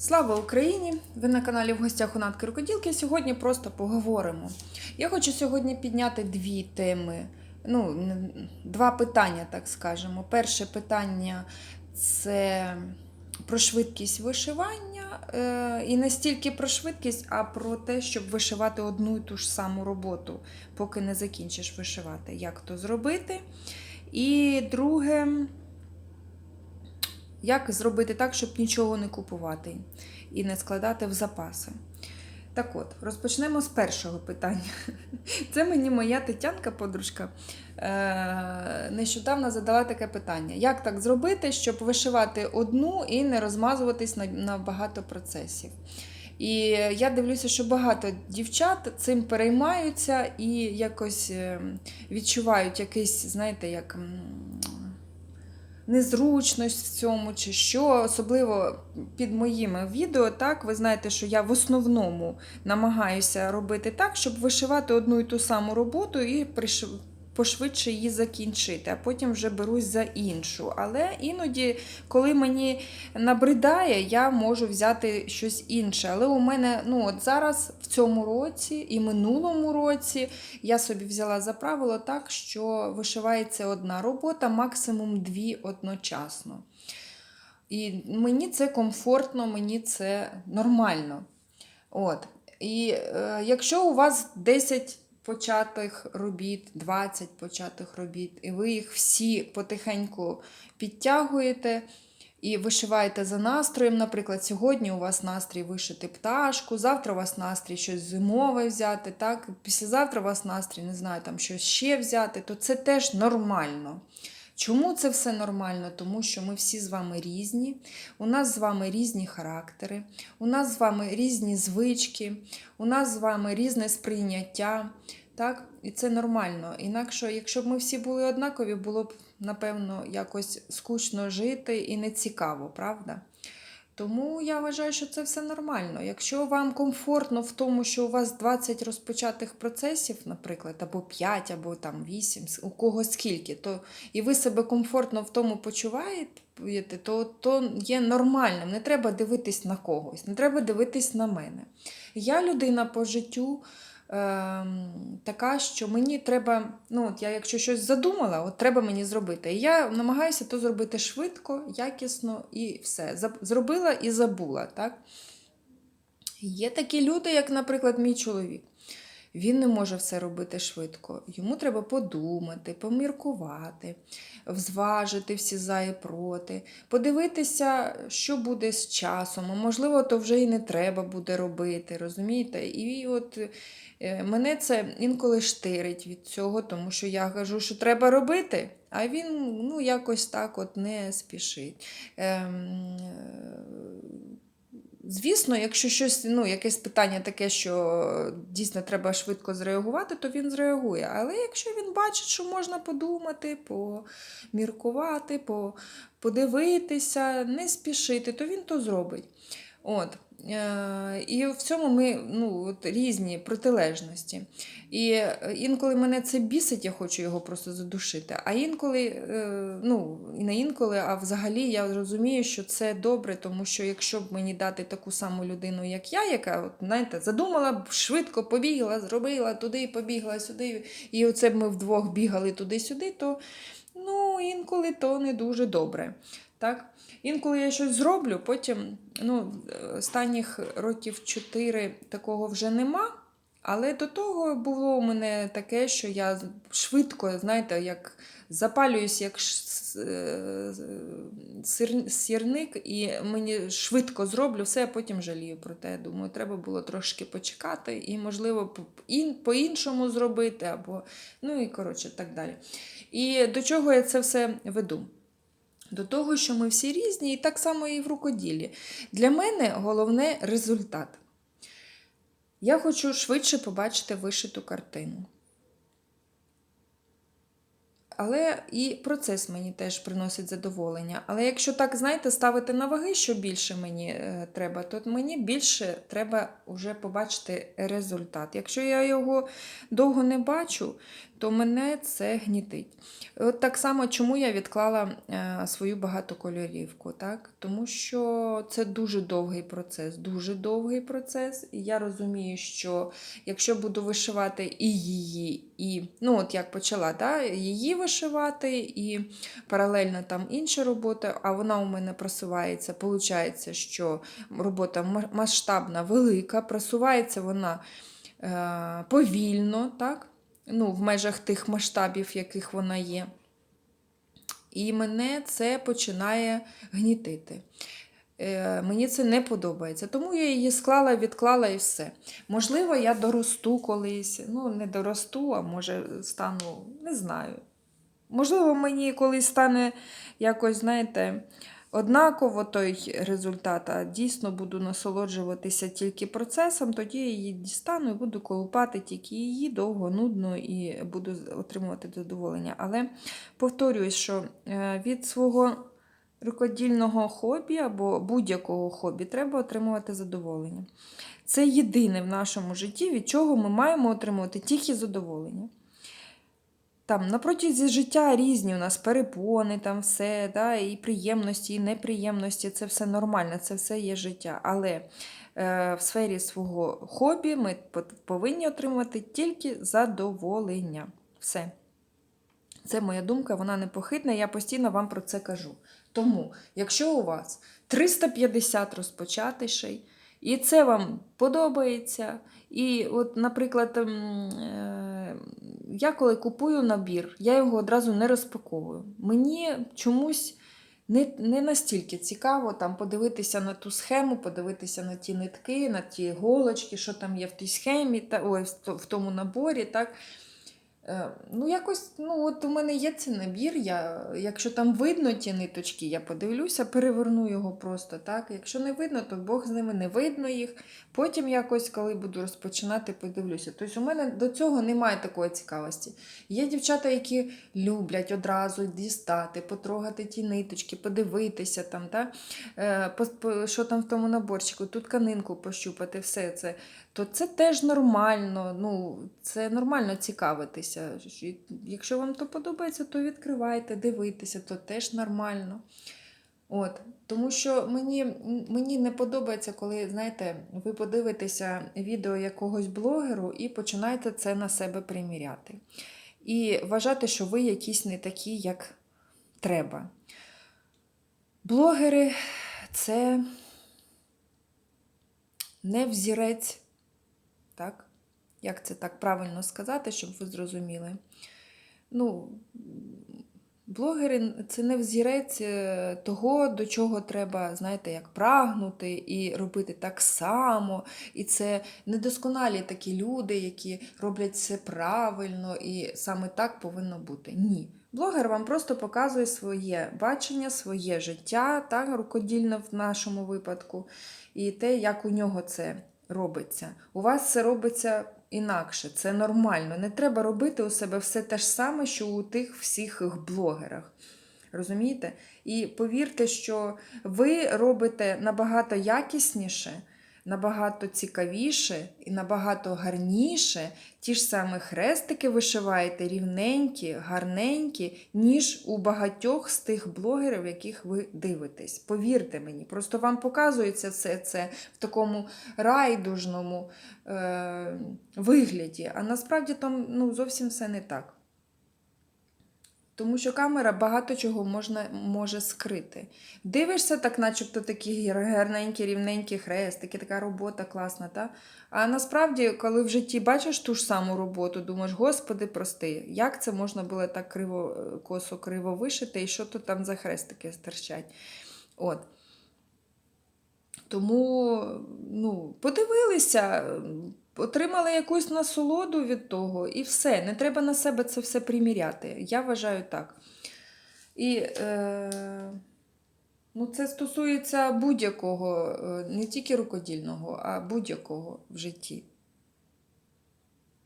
Слава Україні! Ви на каналі в гостях у Натки Рукоділки. Сьогодні просто поговоримо. Я хочу сьогодні підняти дві теми. Ну, два питання, так скажемо. Перше питання це про швидкість вишивання. Е, і не стільки про швидкість, а про те, щоб вишивати одну і ту ж саму роботу, поки не закінчиш вишивати. Як то зробити? І друге. Як зробити так, щоб нічого не купувати і не складати в запаси? Так от, розпочнемо з першого питання. Це мені моя Тетянка, подружка, е, нещодавно задала таке питання: як так зробити, щоб вишивати одну і не розмазуватись на, багато процесів? І я дивлюся, що багато дівчат цим переймаються і якось е, відчувають якийсь, знаєте, як. Незручність в цьому чи що, особливо під моїми відео, так, ви знаєте, що я в основному намагаюся робити так, щоб вишивати одну і ту саму роботу і пошвидше її закінчити, а потім вже берусь за іншу. Але іноді, коли мені набридає, я можу взяти щось інше. Але у мене ну, от зараз в цьому році і минулому році я собі взяла за правило так, що вишивається одна робота, максимум дві одночасно. І мені це комфортно, мені це нормально. От. І е, якщо у вас 10 початих робіт, 20 початих робіт, і ви їх всі потихеньку підтягуєте і вишиваєте за настроєм, наприклад, сьогодні у вас настрій вишити пташку, завтра у вас настрій щось зимове взяти, так? післязавтра у вас настрій, не знаю, там щось ще взяти, то це теж нормально. Чому це все нормально? Тому що ми всі з вами різні, у нас з вами різні характери, у нас з вами різні звички, у нас з вами різне сприйняття. Так? І це нормально. Інакше, якщо б ми всі були однакові, було б, напевно, якось скучно жити і не цікаво, правда? Тому я вважаю, що це все нормально. Якщо вам комфортно в тому, що у вас 20 розпочатих процесів, наприклад, або 5, або там 8, у кого скільки, то і ви себе комфортно в тому почуваєте, то, то є нормальним. Не треба дивитись на когось, не треба дивитись на мене. Я людина по життю. Ем, така, що мені треба, ну от я якщо щось задумала, от треба мені зробити. І я намагаюся то зробити швидко, якісно і все. Зробила і забула. Так? Є такі люди, як, наприклад, мій чоловік. Він не може все робити швидко. Йому треба подумати, поміркувати, взважити всі за і проти, подивитися, що буде з часом. А можливо, то вже і не треба буде робити, розумієте? І от е, мене це інколи штирить від цього, тому що я кажу, що треба робити, а він ну, якось так от не спішить. Ем, е, Звісно, якщо щось, ну, якесь питання таке, що дійсно треба швидко зреагувати, то він зреагує. Але якщо він бачить, що можна подумати, поміркувати, по- подивитися, не спішити, то він то зробить. От. Е, І в цьому ми ну, от, різні протилежності. І е, інколи мене це бісить, я хочу його просто задушити. А інколи, е, ну, і не інколи, а взагалі я розумію, що це добре, тому що якщо б мені дати таку саму людину, як я, яка от, знаєте, задумала б, швидко побігла, зробила туди, побігла сюди, і оце б ми вдвох бігали туди-сюди, то ну, інколи то не дуже добре. Так? Інколи я щось зроблю, потім ну, останніх років 4 такого вже нема. Але до того було у мене таке, що я швидко, знаєте, як запалююсь як е, сірник, і мені швидко зроблю все, а потім жалію про те. Думаю, треба було трошки почекати і, можливо, по-іншому зробити, або ну і коротше, так далі. І до чого я це все веду? До того, що ми всі різні, і так само і в рукоділлі. Для мене головне результат. Я хочу швидше побачити вишиту картину. Але і процес мені теж приносить задоволення. Але якщо так, знаєте, ставити на ваги, що більше мені е, треба, то мені більше треба вже побачити результат. Якщо я його довго не бачу, то мене це гнітить. От так само, чому я відклала е, свою багатокольорівку, так? Тому що це дуже довгий процес, дуже довгий процес. І я розумію, що якщо буду вишивати і її, і ну от як почала, да, її вишивати, і паралельно там інша робота, а вона у мене просувається. Получається, що робота масштабна, велика, просувається вона е, повільно, так? Ну, в межах тих масштабів, яких вона є. І мене це починає гнітити. Е, мені це не подобається. Тому я її склала, відклала і все. Можливо, я доросту колись. Ну, не доросту, а може стану, не знаю. Можливо, мені колись стане якось, знаєте, однаково той результат, а дійсно буду насолоджуватися тільки процесом, тоді я її дістану і буду колупати тільки її довго, нудно і буду отримувати задоволення. Але повторююсь, що е, від свого рукодільного хобі або будь-якого хобі треба отримувати задоволення. Це єдине в нашому житті, від чого ми маємо отримувати тільки задоволення. Там на протязі життя різні у нас перепони, там все, да, і приємності, і неприємності, це все нормально, це все є життя. Але е, в сфері свого хобі ми повинні отримувати тільки задоволення. Все. Це моя думка, вона непохитна, я постійно вам про це кажу. Тому, якщо у вас 350 розпочатишей, і це вам подобається, і, от, наприклад, е, я коли купую набір, я його одразу не розпаковую. Мені чомусь не, не настільки цікаво там подивитися на ту схему, подивитися на ті нитки, на ті голочки, що там є в тій схемі, та, ой, в тому наборі. Так. Е, Ну, якось, ну, от у мене є цей набір. Я, якщо там видно ті ниточки, я подивлюся, переверну його просто так. Якщо не видно, то Бог з ними не видно їх. Потім якось, коли буду розпочинати, подивлюся. Тобто у мене до цього немає такої цікавості. Є дівчата, які люблять одразу дістати, потрогати ті ниточки, подивитися там, та? Е, що там в тому наборчику, ту тканинку пощупати, все це то це теж нормально. Ну, це нормально цікавитися. Якщо вам то подобається, то відкривайте, дивитися, то теж нормально. От, тому що мені, мені не подобається, коли, знаєте, ви подивитеся відео якогось блогеру і починаєте це на себе приміряти. І вважати, що ви якісь не такі, як треба. Блогери це не взірець так? Як це так правильно сказати, щоб ви зрозуміли? Ну, блогери це не взірець е, того, до чого треба, знаєте, як прагнути і робити так само. І це недосконалі такі люди, які роблять все правильно, і саме так повинно бути. Ні. Блогер вам просто показує своє бачення, своє життя, так, рукодільне в нашому випадку, і те, як у нього це робиться. У вас це робиться інакше, це нормально. Не треба робити у себе все те ж саме, що у тих всіх блогерах. Розумієте? І повірте, що ви робите набагато якісніше, набагато цікавіше і набагато гарніше ті ж самі хрестики вишиваєте рівненькі, гарненькі, ніж у багатьох з тих блогерів, яких ви дивитесь. Повірте мені, просто вам показується все це в такому райдужному е- вигляді, а насправді там ну, зовсім все не так. Тому що камера багато чого можна, може скрити. Дивишся, так, начебто такі гарненькі, рівненькі хрестики, така робота класна. Та? А насправді, коли в житті бачиш ту ж саму роботу, думаєш, господи, прости, як це можна було так криво, косо криво вишити, і що то там за хрестики стирчать. От. Тому ну, подивилися, отримали якусь насолоду від того, і все. Не треба на себе це все приміряти. Я вважаю так. І е, ну, це стосується будь-якого, е, не тільки рукодільного, а будь-якого в житті.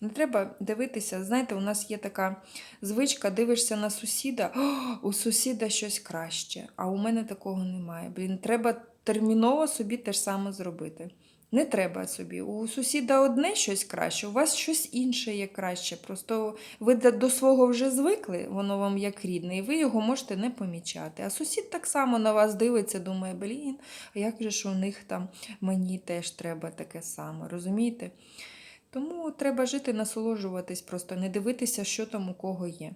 Не треба дивитися, знаєте, у нас є така звичка, дивишся на сусіда, «О, у сусіда щось краще, а у мене такого немає. Блін, треба терміново собі те ж саме зробити. Не треба собі. У сусіда одне щось краще, у вас щось інше є краще. Просто ви до- свого вже звикли, воно вам як рідне, і ви його можете не помічати. А сусід так само на вас дивиться, думає, блін, а як же ж у них там мені теж треба таке саме, розумієте? Тому треба жити, насолоджуватись, просто не дивитися, що там у кого є.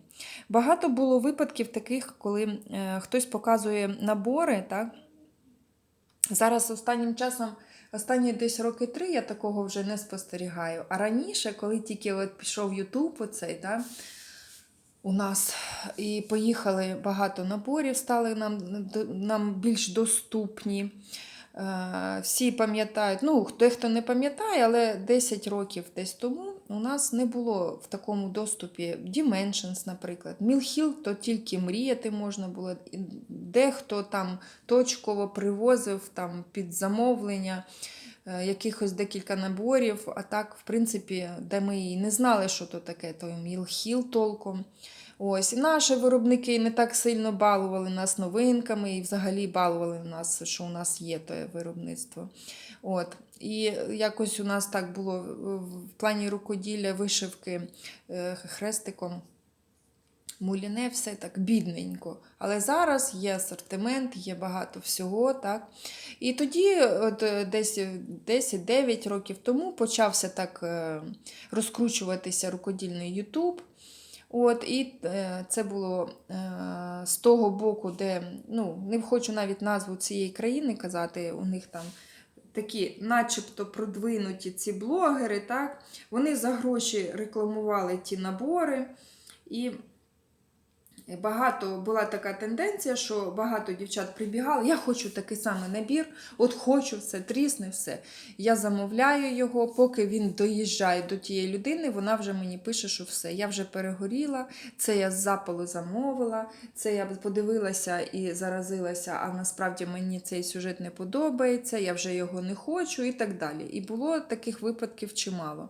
Багато було випадків таких, коли е, хтось показує набори, так? Зараз останнім часом, останні десь роки три я такого вже не спостерігаю. А раніше, коли тільки от пішов Ютуб, оцей, да, у нас і поїхали багато наборів, стали нам, нам більш доступні. Е, Всі пам'ятають, ну, хто хто не пам'ятає, але 10 років десь тому у нас не було в такому доступі Dimensions, наприклад. Мілхіл, то тільки мріяти можна було. Дехто там точково привозив там, під замовлення е, якихось декілька наборів. А так, в принципі, де ми і не знали, що то таке, то Мілхіл толком. Ось, і наші виробники не так сильно балували нас новинками і взагалі балували нас, що у нас є те виробництво. От. І якось у нас так було в плані рукоділля, вишивки е, хрестиком. Муліне все так бідненько. Але зараз є асортимент, є багато всього. так. І тоді, от е, десь 10-9 років тому, почався так е, розкручуватися рукодільний Ютуб. От, і е, це було е, з того боку, де ну, не хочу навіть назву цієї країни казати, у них там такі, начебто, продвинуті ці блогери, так, вони за гроші рекламували ті набори. І багато була така тенденція, що багато дівчат прибігали. Я хочу такий самий набір, от хочу все, трісне, все. Я замовляю його, поки він доїжджає до тієї людини, вона вже мені пише, що все. Я вже перегоріла, це я з запалу замовила, це я подивилася і заразилася, а насправді мені цей сюжет не подобається, я вже його не хочу і так далі. І було таких випадків чимало.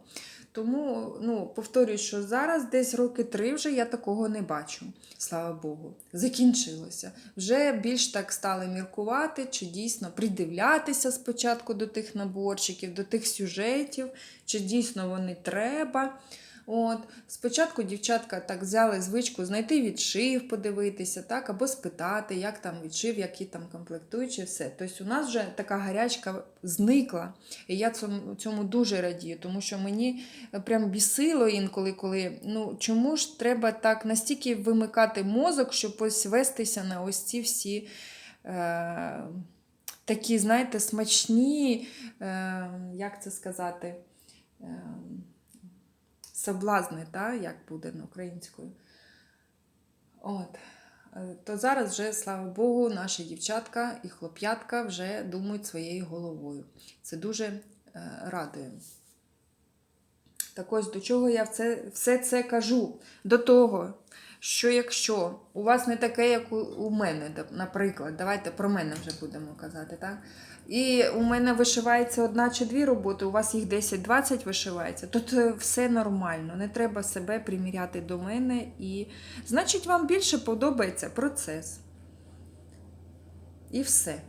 Тому, ну, повторюю, що зараз десь роки три вже я такого не бачу. Слава Богу. Закінчилося. Вже більш так стали міркувати, чи дійсно придивлятися спочатку до тих наборчиків, до тих сюжетів, чи дійсно вони треба. От, Спочатку дівчатка так взяли звичку знайти відшив, подивитися, так, або спитати, як там відшив, які там комплектуючі, все. Тобто у нас вже така гарячка зникла. І я цьому, дуже радію, тому що мені прям бісило інколи, коли ну чому ж треба так настільки вимикати мозок, щоб ось вестися на ось ці всі. Е- Такі, знаєте, смачні, е, як це сказати, е, соблазни, та, як буде на українською. От. Е, То зараз вже, слава Богу, наші дівчатка і хлоп'ятка вже думають своєю головою. Це дуже е, радує. Так ось до чого я все, все це кажу? До того, що якщо у вас не таке, як у, у мене, наприклад, давайте про мене вже будемо казати, так? І у мене вишивається одна чи дві роботи, у вас їх 10-20 вишивається, то це все нормально. Не треба себе приміряти до мене. І значить, вам більше подобається процес. І все.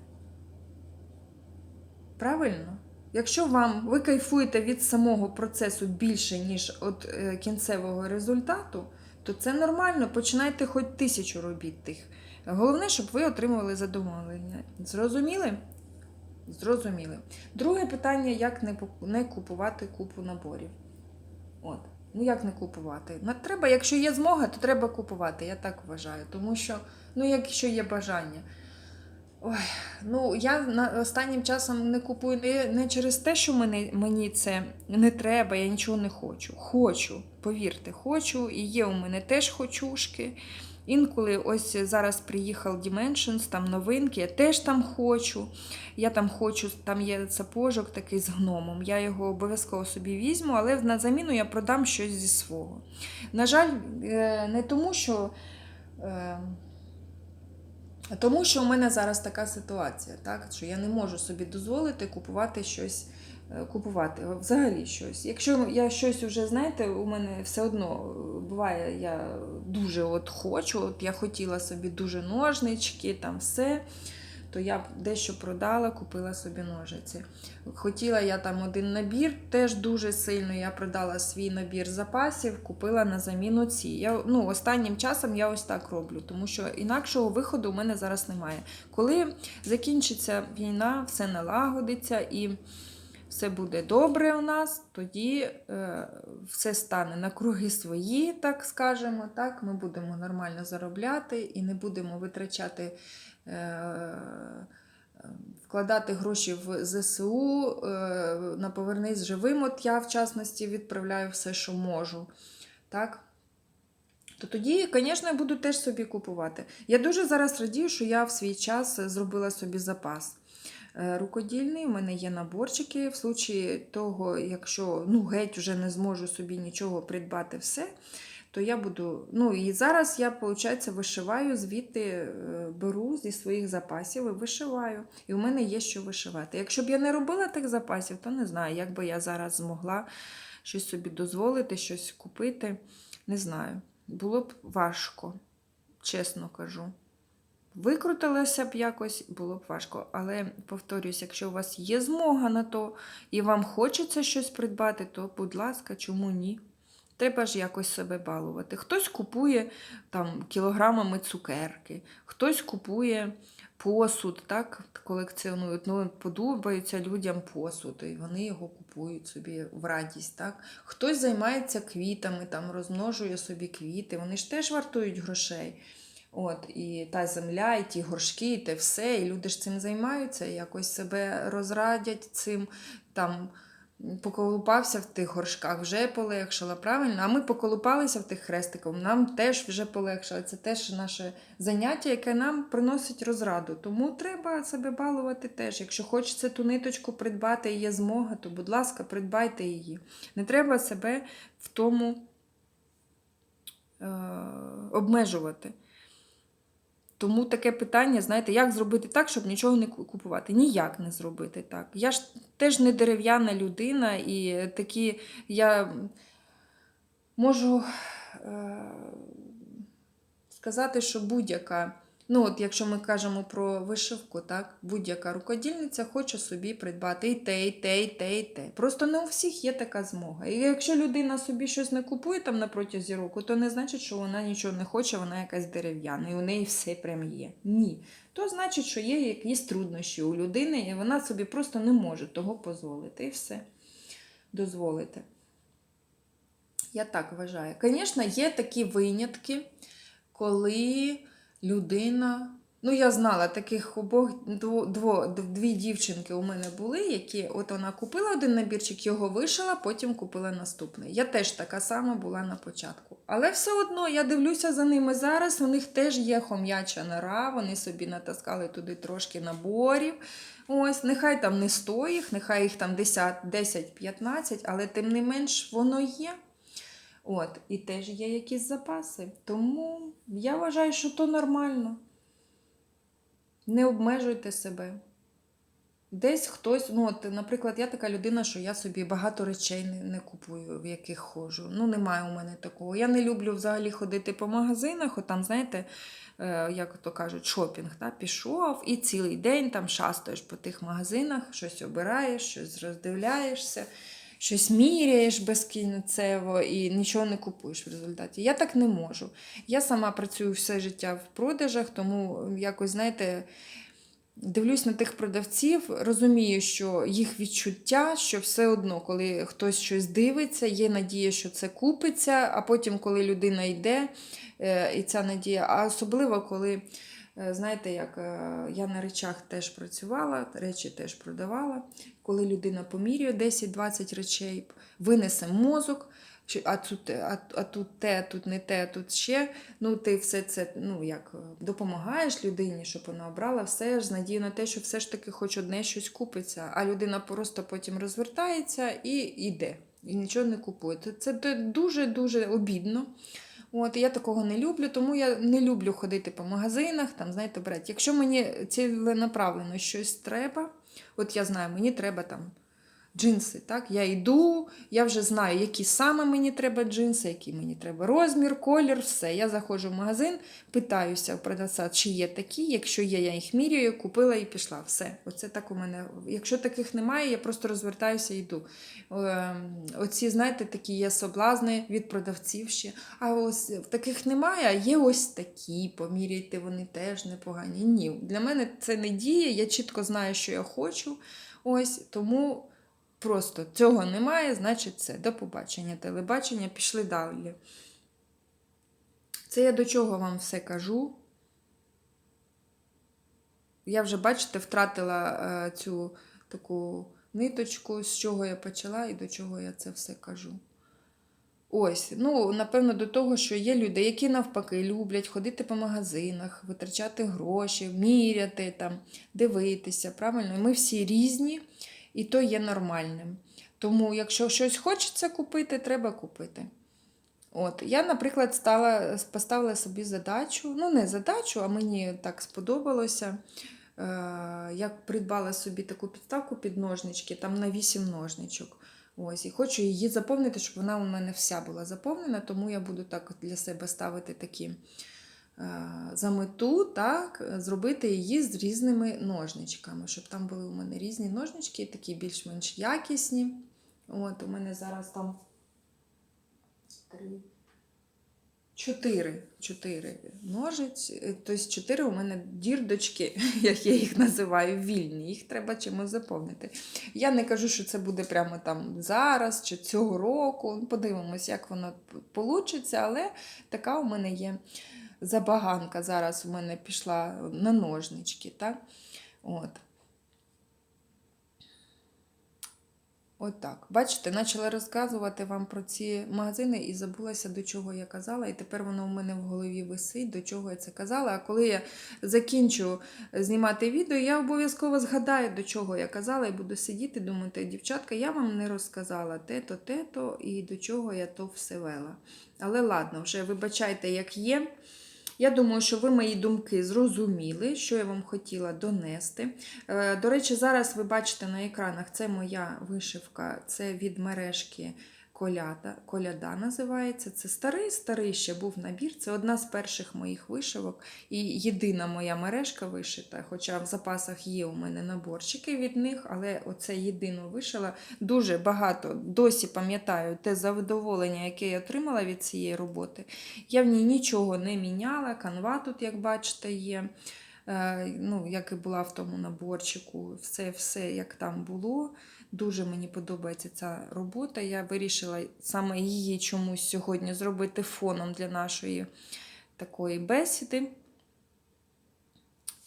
Правильно? Якщо вам ви кайфуєте від самого процесу більше, ніж від е, кінцевого результату, то це нормально. Починайте хоч тисячу робіт тих. Головне, щоб ви отримували задоволення. Зрозуміли? Зрозуміли. Друге питання: як не, купувати купу наборів. От. Ну як не купувати? Ну, треба, якщо є змога, то треба купувати, я так вважаю. Тому що, ну, якщо є бажання. Ой, ну я останнім часом не купую не, не через те, що мені, мені це не треба, я нічого не хочу. Хочу, повірте, хочу, і є у мене теж хочушки. Інколи ось зараз приїхав Dimensions, там новинки, я теж там хочу. Я там хочу, там є сапожок такий з гномом. Я його обов'язково собі візьму, але на заміну я продам щось зі свого. На жаль, е, не тому, що. е, Тому що у мене зараз така ситуація, так? що я не можу собі дозволити купувати щось, купувати взагалі щось. Якщо я щось вже, знаєте, у мене все одно е, буває, я дуже от хочу, от я хотіла собі дуже ножнички, там все. то я дещо продала, купила собі ножиці. Хотіла я там один набір, теж дуже сильно. Я продала свій набір запасів, купила на заміну ці. Я, ну, останнім часом я ось так роблю, тому що інакшого виходу у мене зараз немає. Коли закінчиться війна, все налагодиться і все буде добре у нас, тоді е, все стане на круги свої, так скажемо. Так? Ми будемо нормально заробляти і не будемо витрачати. Е, Вкладати гроші в ЗСУ е, на повернись живим. От я, в частності, відправляю все, що можу. Так? То тоді, звісно, я буду теж собі купувати. Я дуже зараз радію, що я в свій час зробила собі запас рукодільний. У мене є наборчики. В случаї того, якщо ну, геть вже не зможу собі нічого придбати все, то я буду. Ну і зараз я, виходить, вишиваю, звідти е, беру зі своїх запасів і вишиваю. І у мене є що вишивати. Якщо б я не робила тих запасів, то не знаю, як би я зараз змогла щось собі дозволити, щось купити. Не знаю. Було б важко, чесно кажу. Викрутилася б якось, було б важко. Але повторюсь, якщо у вас є змога на то і вам хочеться щось придбати, то, будь ласка, чому ні? Треба ж якось себе балувати. Хтось купує там кілограмами цукерки, хтось купує посуд, так, колекціонують. Ну, подобається людям посуд, і вони його купують собі в радість. Так? Хтось займається квітами, там, розмножує собі квіти, вони ж теж вартують грошей. От, І та земля, і ті горшки, і те все. І люди ж цим займаються, і якось себе розрадять цим там. Поколупався в тих горшках, вже полегшало, правильно? А ми поколупалися в тих хрестиках, нам теж вже полегшало. Це теж наше заняття, яке нам приносить розраду. Тому треба себе балувати теж. Якщо хочеться ту ниточку придбати і є змога, то, будь ласка, придбайте її. Не треба себе в тому е- обмежувати. Тому таке питання, знаєте, як зробити так, щоб нічого не купувати? Ніяк не зробити так. Я ж теж не дерев'яна людина, і такі я можу е, сказати, що будь-яка, ну от якщо ми кажемо про вишивку, так, будь-яка рукодільниця хоче собі придбати і те, і те, і те, і те. Просто не у всіх є така змога. І якщо людина собі щось не купує там на протязі року, то не значить, що вона нічого не хоче, вона якась дерев'яна, і у неї все прям є. Ні. То значить, що є якісь труднощі у людини, і вона собі просто не може того дозволити. І все дозволити. Я так вважаю. Звісно, є такі винятки, коли людина. Ну, я знала таких обох дво, дві дівчинки у мене були, які от вона купила один набірчик, його вишила, потім купила наступний. Я теж така сама була на початку. Але все одно я дивлюся за ними зараз. У них теж є хом'яча нора, вони собі натаскали туди трошки наборів. Ось, нехай там не 100 їх, нехай їх там 10-15, але тим не менш воно є. От, І теж є якісь запаси. Тому я вважаю, що то нормально. Не обмежуйте себе. Десь хтось, ну от, наприклад, я така людина, що я собі багато речей не, не купую, в яких ходжу. Ну, немає у мене такого. Я не люблю взагалі ходити по магазинах, от там, знаєте, е, як то кажуть, шопінг. Та? Пішов і цілий день там шастаєш по тих магазинах, щось обираєш, щось роздивляєшся щось міряєш безкінцево і нічого не купуєш в результаті. Я так не можу. Я сама працюю все життя в продажах, тому якось, знаєте, дивлюсь на тих продавців, розумію, що їх відчуття, що все одно, коли хтось щось дивиться, є надія, що це купиться, а потім, коли людина йде, е, і ця надія, а особливо коли. Е, знаєте, як е, я на речах теж працювала, речі теж продавала. Коли людина помірює 10-20 речей, винесе мозок, а тут а, а тут те, тут не те, тут ще. Ну, ти все це ну, як, допомагаєш людині, щоб вона обрала все ж з надією на те, що все ж таки хоч одне щось купиться, а людина просто потім розвертається і йде, і нічого не купує. Це дуже-дуже обідно. От, Я такого не люблю, тому я не люблю ходити по магазинах, там, знаєте, брати. Якщо мені ціленаправлено щось треба, от я знаю, мені треба там джинси. Так? Я йду, я вже знаю, які саме мені треба джинси, який мені треба розмір, колір, все. Я заходжу в магазин, питаюся у продавця, чи є такі. Якщо є, я їх міряю, купила і пішла. Все. Оце так у мене. Якщо таких немає, я просто розвертаюся і йду. Ем, Оці, знаєте, такі є соблазни від продавців ще. А ось таких немає, а є ось такі. Поміряйте, вони теж непогані. Ні, для мене це не діє. Я чітко знаю, що я хочу. Ось тому просто цього немає, значить це. До побачення, телебачення, пішли далі. Це я до чого вам все кажу. Я вже, бачите, втратила е, цю таку ниточку, з чого я почала і до чого я це все кажу. Ось, ну, напевно, до того, що є люди, які навпаки люблять ходити по магазинах, витрачати гроші, міряти, там, дивитися. Правильно? Ми всі різні, і то є нормальним. Тому, якщо щось хочеться купити, треба купити. От, я, наприклад, стала, поставила собі задачу, ну, не задачу, а мені так сподобалося. Е, я придбала собі таку підставку під ножнички, там на 8 ножничок. Ось, і хочу її заповнити, щоб вона у мене вся була заповнена, тому я буду так для себе ставити такі за мету, так, зробити її з різними ножничками, щоб там були у мене різні ножнички, такі більш-менш якісні. От, у мене зараз там три. Чотири, чотири ножиць, е, тобто чотири у мене дірдочки, як я їх називаю, вільні. Їх треба чимось заповнити. Я не кажу, що це буде прямо там зараз чи цього року. Подивимось, як воно вийде, але така у мене є забаганка. Зараз у мене пішла на ножнички. Так? От. От так. Bачите, почала розказувати вам про ці магазини і забулася, до чого я казала, і тепер воно в мене в голові висить, до чого я це казала. А коли я закінчу знімати відео, я обов'язково згадаю, до чого я казала, і буду сидіти, думати, дівчатка, я вам не розказала те-то, те-то, і до чого я то все вела. Але ладно, вже вибачайте, як є. Я думаю, що ви мої думки зрозуміли, що я вам хотіла донести. Е, До речі, зараз ви бачите на екранах, це моя вишивка, це від мережки Коляда, Коляда називається. Це старий-старий ще був набір. Це одна з перших моїх вишивок і єдина моя мережка вишита. Хоча в запасах є у мене наборчики від них, але оце єдину вишила. Дуже багато досі пам'ятаю те задоволення, яке я отримала від цієї роботи. Я в ній нічого не міняла. Канва тут, як бачите, є. Е, Ну, як і була в тому наборчику, все, все як там було. Дуже мені подобається ця робота. Я вирішила саме її чомусь сьогодні зробити фоном для нашої такої бесіди.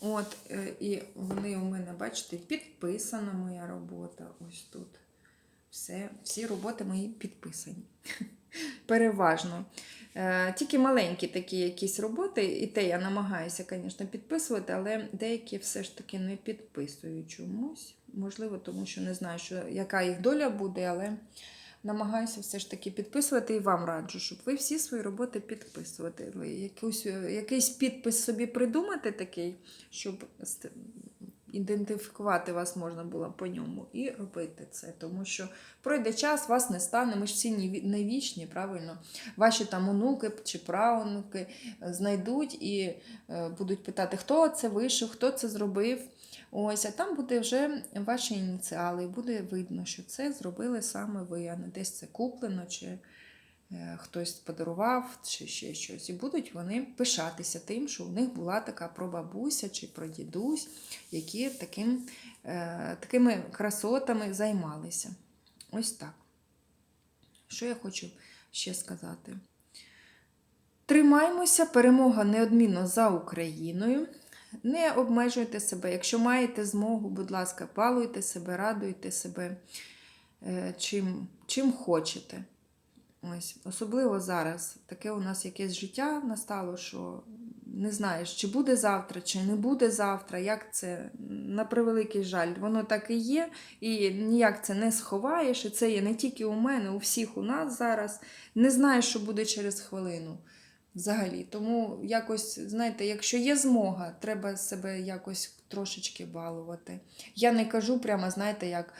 От, е, і вони у мене, бачите, підписана моя робота. Ось тут. Все, всі роботи мої підписані. Переважно. Е, Тільки маленькі такі якісь роботи, і те я намагаюся, звісно, підписувати, але деякі все ж таки не підписую чомусь. Можливо, тому що не знаю, що, яка їх доля буде, але намагаюся все ж таки підписувати і вам раджу, щоб ви всі свої роботи підписувати. Ви Якусь, якийсь підпис собі придумати такий, щоб ідентифікувати вас можна було по ньому і робити це. Тому що пройде час, вас не стане, ми ж всі не вічні, правильно? Ваші там онуки чи правнуки знайдуть і е, будуть питати, хто це вишив, хто це зробив. Ось, а там буде вже ваші ініціали, і буде видно, що це зробили саме ви, а не десь це куплено, чи е, хтось подарував, чи ще щось. І будуть вони пишатися тим, що у них була така прабабуся чи прадідусь, які таким, е, такими красотами займалися. Ось так. Що я хочу ще сказати? Тримаймося, перемога неодмінно за Україною. Не обмежуйте себе. Якщо маєте змогу, будь ласка, балуйте себе, радуйте себе е, чим, чим хочете. Ось, Особливо зараз. Таке у нас якесь життя настало, що не знаєш, чи буде завтра, чи не буде завтра. Як це на превеликий жаль, воно так і є, і ніяк це не сховаєш. І це є не тільки у мене, у всіх у нас зараз. Не знаєш, що буде через хвилину. Взагалі, тому якось, знаєте, якщо є змога, треба себе якось трошечки балувати. Я не кажу прямо, знаєте, як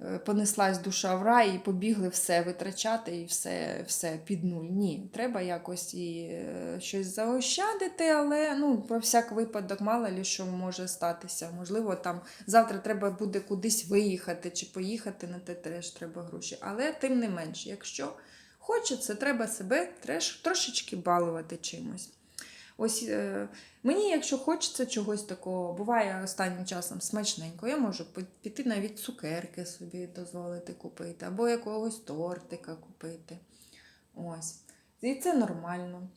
е, понеслась душа в рай і побігли все витрачати і все, все під нуль. Ні, треба якось і е, щось заощадити, але ну, про всяк випадок, мало лі що може статися. Можливо, там завтра треба буде кудись виїхати чи поїхати на те теж треба гроші. Але тим не менш, якщо хочеться, треба себе трошечки балувати чимось. Ось е, мені, якщо хочеться чогось такого, буває останнім часом смачненько, я можу піти навіть цукерки собі дозволити купити, або якогось тортика купити. Ось. І це нормально.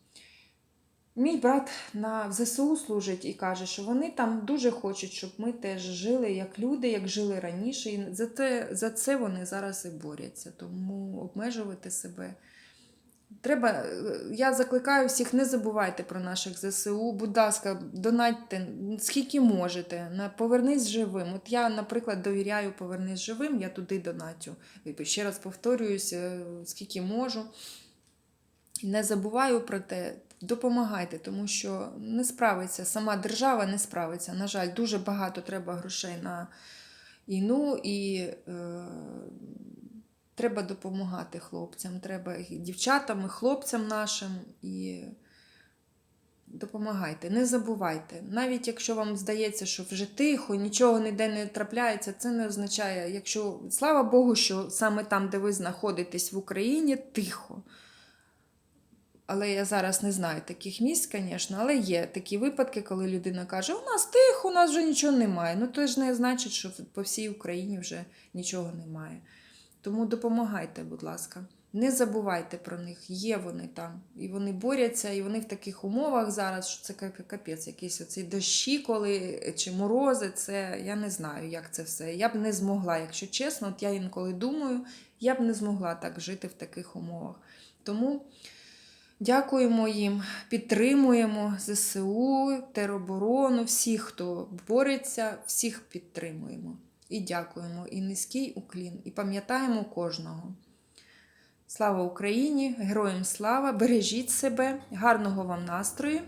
Мій брат на в ЗСУ служить і каже, що вони там дуже хочуть, щоб ми теж жили як люди, як жили раніше. І за це, за це вони зараз і борються. Тому обмежувати себе. Треба, я закликаю всіх, не забувайте про наших ЗСУ. Будь ласка, донатьте скільки можете. На повернись живим. От я, наприклад, довіряю повернись живим, я туди донатю. Ще раз повторююсь, е, скільки можу. Не забуваю про те, допомагайте, тому що не справиться, сама держава не справиться. На жаль, дуже багато треба грошей на війну і е, треба допомагати хлопцям, треба і дівчатам, і хлопцям нашим. І допомагайте, не забувайте. Навіть якщо вам здається, що вже тихо, нічого ніде не трапляється, це не означає, якщо слава Богу, що саме там, де ви знаходитесь в Україні, тихо. Але я зараз не знаю таких місць, звісно, але є такі випадки, коли людина каже, у нас тихо, у нас вже нічого немає. Ну то ж не значить, що по всій Україні вже нічого немає. Тому допомагайте, будь ласка. Не забувайте про них, є вони там. І вони борються, і вони в таких умовах зараз, що це кап- капець, якісь оці дощі, коли чи морози, це я не знаю, як це все. Я б не змогла, якщо чесно, от я інколи думаю, я б не змогла так жити в таких умовах. Тому дякуємо їм, підтримуємо ЗСУ, тероборону, всіх, хто бореться, всіх підтримуємо. І дякуємо, і низький уклін, і пам'ятаємо кожного. Слава Україні! Героям слава! Бережіть себе, гарного вам настрою.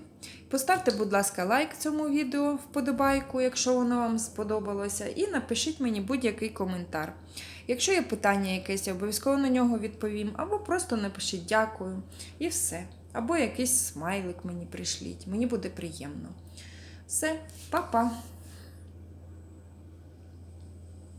Поставте, будь ласка, лайк цьому відео, вподобайку, якщо воно вам сподобалося, і напишіть мені будь-який коментар. Якщо є питання якесь, я обов'язково на нього відповім, або просто напишіть дякую і все. Або якийсь смайлик мені прийшліть, Мені буде приємно. Все, па-па!